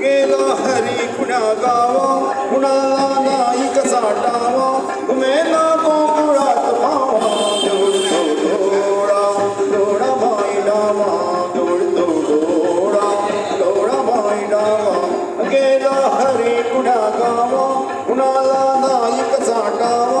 गेलो हरी कुणा गावो तो तो कुणाला नाईक साठावा मेला तो कुळात भावा जोडतो डोळा डोळा भाई डावा जोडतो डोळा डोळा भाई डावा गेलो हरी कुणा गावो, कुणाला नाईक साठावा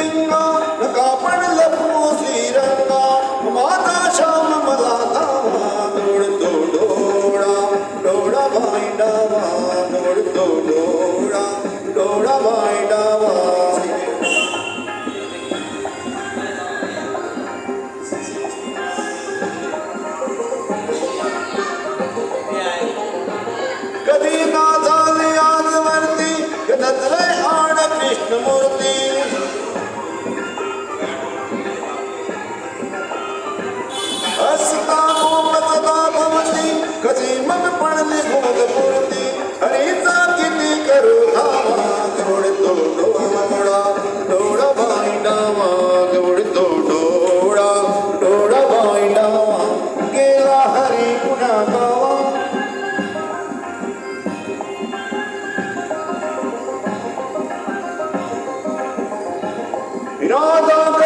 రంగా కాపణల పూసి రంగా మాతా శ్యామ మలాతా నోడుతో డోడా డోడా బాయిడావా నోడుతో డోడా డోడా బాయిడావా Nada.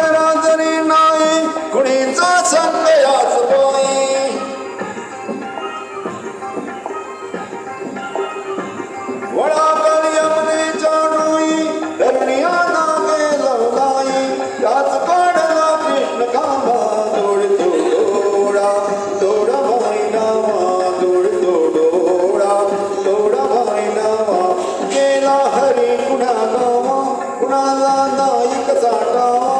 कुणाला दायक साठा